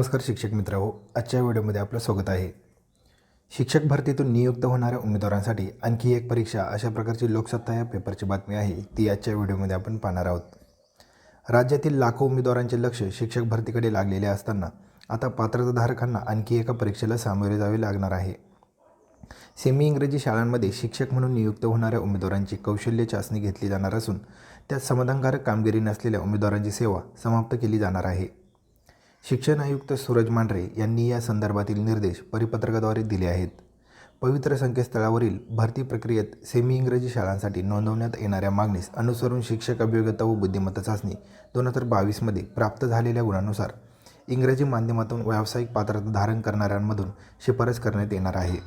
नमस्कार शिक्षक मित्र हो, आजच्या व्हिडिओमध्ये आपलं स्वागत आहे. शिक्षक भरतीतून नियुक्त होणाऱ्या उमेदवारांसाठी आणखी एक परीक्षा अशा प्रकारची लोकसत्ता या पेपरची बातमी आहे ती आजच्या व्हिडिओमध्ये आपण पाहणार आहोत. राज्यातील लाखो उमेदवारांचे लक्ष शिक्षक भरतीकडे लागलेले असताना आता पात्रताधारकांना आणखी एका परीक्षेला सामोरे जावे लागणार आहे. सेमी इंग्रजी शाळांमध्ये शिक्षक म्हणून नियुक्त होणाऱ्या उमेदवारांची कौशल्य चाचणी घेतली जाणार असून त्यात समाधानकारक कामगिरी नसलेल्या उमेदवारांची सेवा समाप्त केली जाणार आहे. शिक्षण आयुक्त सूरज मांढरे यांनी या संदर्भातील निर्देश परिपत्रकाद्वारे दिले आहेत. पवित्र संकेतस्थळावरील भरती प्रक्रियेत सेमी इंग्रजी शाळांसाठी नोंदवण्यात येणाऱ्या मागणीस अनुसरून शिक्षक अभियोग्यता व बुद्धिमत्ता चाचणी दोन हजार बावीसमध्ये प्राप्त झालेल्या गुणानुसार इंग्रजी माध्यमातून व्यावसायिक पात्रता धारण करणाऱ्यांमधून शिफारस करण्यात येणार आहे.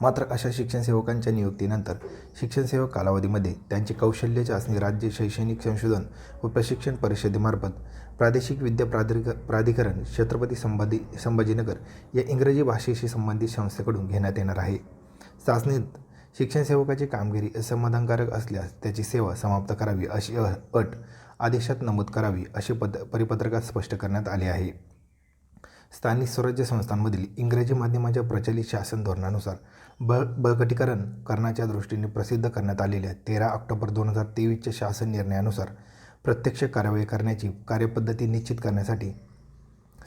मात्र अशा शिक्षण सेवकांच्या नियुक्तीनंतर शिक्षणसेवक कालावधीमध्ये त्यांची कौशल्य चाचणी राज्य शैक्षणिक संशोधन व प्रशिक्षण परिषदेमार्फत प्रादेशिक विद्या प्राधिक प्राधिकरण छत्रपती संभाजी संभाजीनगर या इंग्रजी भाषेशी संबंधित संस्थेकडून घेण्यात येणार आहे. चाचणीत शिक्षणसेवकाची कामगिरी असमाधानकारक असल्यास त्याची सेवा समाप्त करावी अशी अ- अट आदेशात नमूद करावी असे पद परिपत्रकात स्पष्ट करण्यात आले आहे. स्थानिक स्वराज्य संस्थांमधील इंग्रजी माध्यमाच्या प्रचलित शासन धोरणानुसार बळ बळकटीकरण करण्याच्या दृष्टीने प्रसिद्ध करण्यात आलेल्या तेरा ऑक्टोबर दोन हजार तेवीसच्या शासन निर्णयानुसार प्रत्यक्ष कारवाई करण्याची कार्यपद्धती निश्चित करण्यासाठी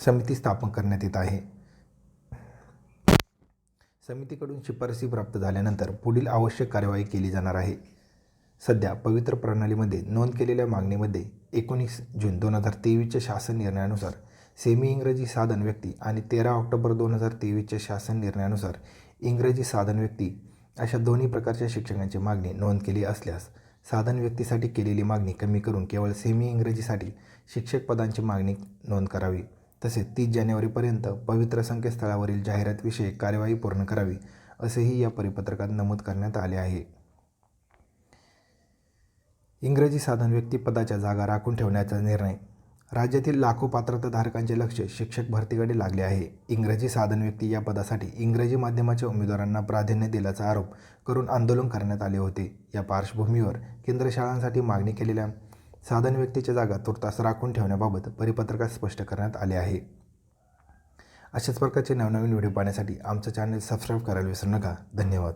समिती स्थापन करण्यात येत आहे. समितीकडून शिफारसी प्राप्त झाल्यानंतर पुढील आवश्यक कार्यवाही केली जाणार आहे. सध्या पवित्र प्रणालीमध्ये नोंद केलेल्या मागणीमध्ये एकोणीस जून दोन हजार तेवीसच्या शासन निर्णयानुसार सेमी इंग्रजी साधन व्यक्ती आणि तेरा ऑक्टोबर दोन हजार तेवीसच्या शासन निर्णयानुसार इंग्रजी साधन व्यक्ती अशा दोन्ही प्रकारच्या शिक्षकांची मागणी नोंद केली असल्यास साधन व्यक्तीसाठी केलेली मागणी कमी करून केवळ सेमी इंग्रजीसाठी शिक्षक पदांची मागणी नोंद करावी. तसेच तीस जानेवारीपर्यंत पवित्र संकेतस्थळावरील जाहिरातविषयी कार्यवाही पूर्ण करावी असेही या परिपत्रकात नमूद करण्यात आले आहे. इंग्रजी साधन व्यक्तिपदाच्या जागा राखून ठेवण्याचा निर्णय. राज्यातील लाखो पात्रताधारकांचे लक्ष शिक्षक भरतीकडे लागले आहे. इंग्रजी साधन व्यक्ती या पदासाठी इंग्रजी माध्यमाच्या उमेदवारांना प्राधान्य दिल्याचा आरोप करून आंदोलन करण्यात आले होते. या पार्श्वभूमीवर केंद्र शाळांसाठी मागणी केलेल्या साधन व्यक्तीच्या जागा तुर्तास राखून ठेवण्याबाबत परिपत्रकात स्पष्ट करण्यात आले आहे. अशाच प्रकारचे नवनवीन व्हिडिओ पाहण्यासाठी आमचं चॅनल सबस्क्राईब करायला विसरू नका. धन्यवाद.